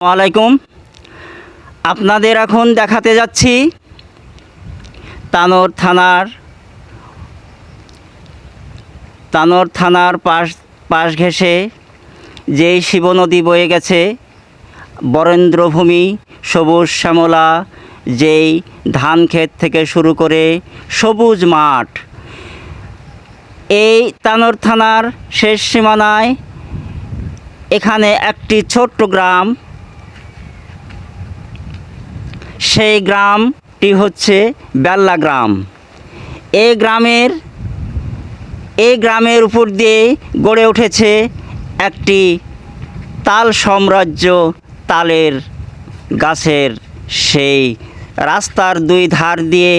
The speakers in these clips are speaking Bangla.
আলাইকুম। আপনাদের এখন দেখাতে যাচ্ছি তানোর থানার তানোর থানার পাশ পাশ ঘেঁষে যেই শিব নদী বয়ে গেছে, বরেন্দ্রভূমি, সবুজ শ্যামলা, যেই ধান ক্ষেত থেকে শুরু করে সবুজ মাঠ। এই তানোর থানার শেষ সীমানায় এখানে একটি ছোট্ট গ্রাম সেই গ্রামটি হচ্ছে বেল্লা গ্রাম। এই গ্রামের এই গ্রামের উপর দিয়ে গড়ে উঠেছে একটি তাল সাম্রাজ্য তালের গাছের সেই রাস্তার দুই ধার দিয়ে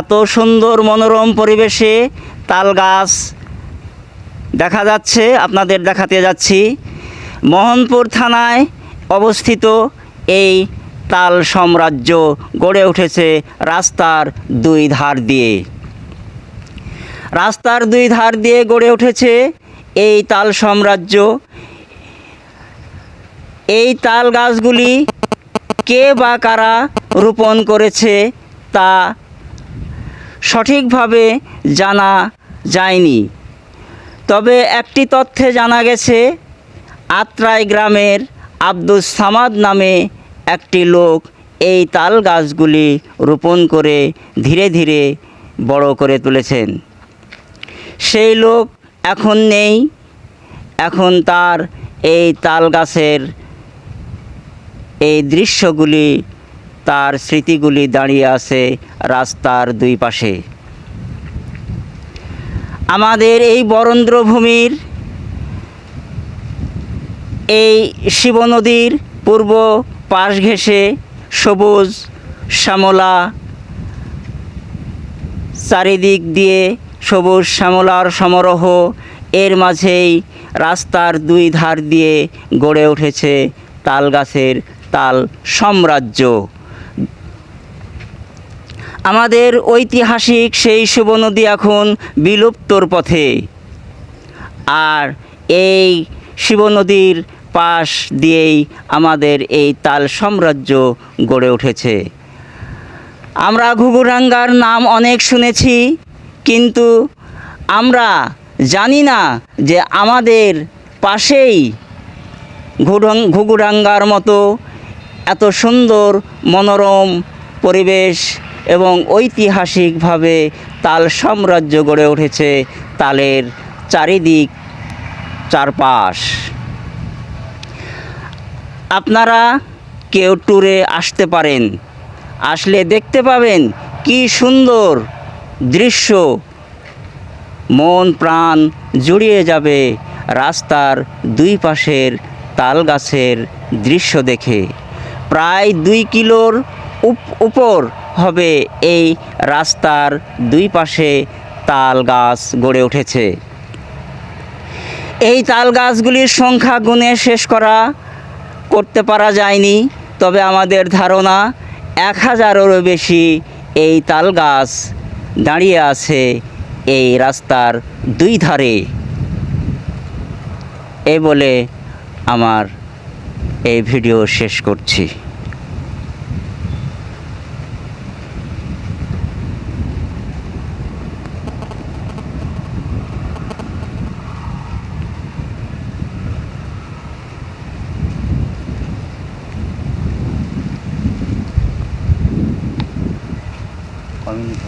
এত সুন্দর মনোরম পরিবেশে তাল গাছ দেখা যাচ্ছে, আপনাদের দেখাতে যাচ্ছি। মোহনপুর থানায় অবস্থিত এই তাল সাম্রাজ্য গড়ে উঠেছে রাস্তার দুই ধার দিয়ে। রাস্তার দুই ধার দিয়ে গড়ে উঠেছে এই তাল সাম্রাজ্য। এই তাল গাছগুলি কে বা কারা রোপণ করেছে তা সঠিকভাবে জানা যায়নি। তবে একটি তথ্যে জানা গেছে, আত্রাই গ্রামের আব্দুস সামাদ নামে একটি লোক এই তাল গাছগুলি রোপণ করে ধীরে ধীরে বড় করে তুলেছেন। সেই লোক এখন নেই। এখন তার এই তাল গাছের এই দৃশ্যগুলি, তার স্মৃতিগুলি দাঁড়িয়ে আছে রাস্তার দুই পাশে। আমাদের এই বরেন্দ্রভূমির, এই শিব নদীর পূর্ব পাশ ঘেঁষে সবুজ শ্যামলা চারিদিক দিয়ে সবুজ শ্যামলার সমারোহ, এর মাঝেই রাস্তার দুই ধার দিয়ে গড়ে উঠেছে তাল গাছের তাল সাম্রাজ্য। আমাদের ঐতিহাসিক সেই শুভ নদী এখন বিলুপ্তর পথে। আর এই শিব নদীর পাশ দিয়েই আমাদের এই তাল সাম্রাজ্য গড়ে উঠেছে। আমরা ঘুঘুরাঙ্গার নাম অনেক শুনেছি, কিন্তু আমরা জানি না যে আমাদের পাশেই ঘুরং ঘুঘুরাঙ্গার মতো এত সুন্দর মনোরম পরিবেশ এবং ঐতিহাসিকভাবে তাল সাম্রাজ্য গড়ে উঠেছে তালের চারিদিক চারপাশ। আপনারা কেউ ট্যুরে আসতে পারেন। আসলে দেখতে পাবেন কি সুন্দর দৃশ্য। মন, প্রাণ জুড়িয়ে যাবে রাস্তার দুই পাশের তাল গাছের দৃশ্য দেখে। প্রায় দুই কিলোর উপ- উপর হবে এই রাস্তার দুই পাশে তাল গাছ গড়ে উঠেছে। এই তাল গাছগুলির সংখ্যা গুণে শেষ করা করতে পারা যায়নি। তবে আমাদের ধারণা এক হাজারেরও বেশি এই তাল গাছ দাঁড়িয়ে আছে এই রাস্তার দুই ধারে। এ বলে আমার এই ভিডিও শেষ করছি। ang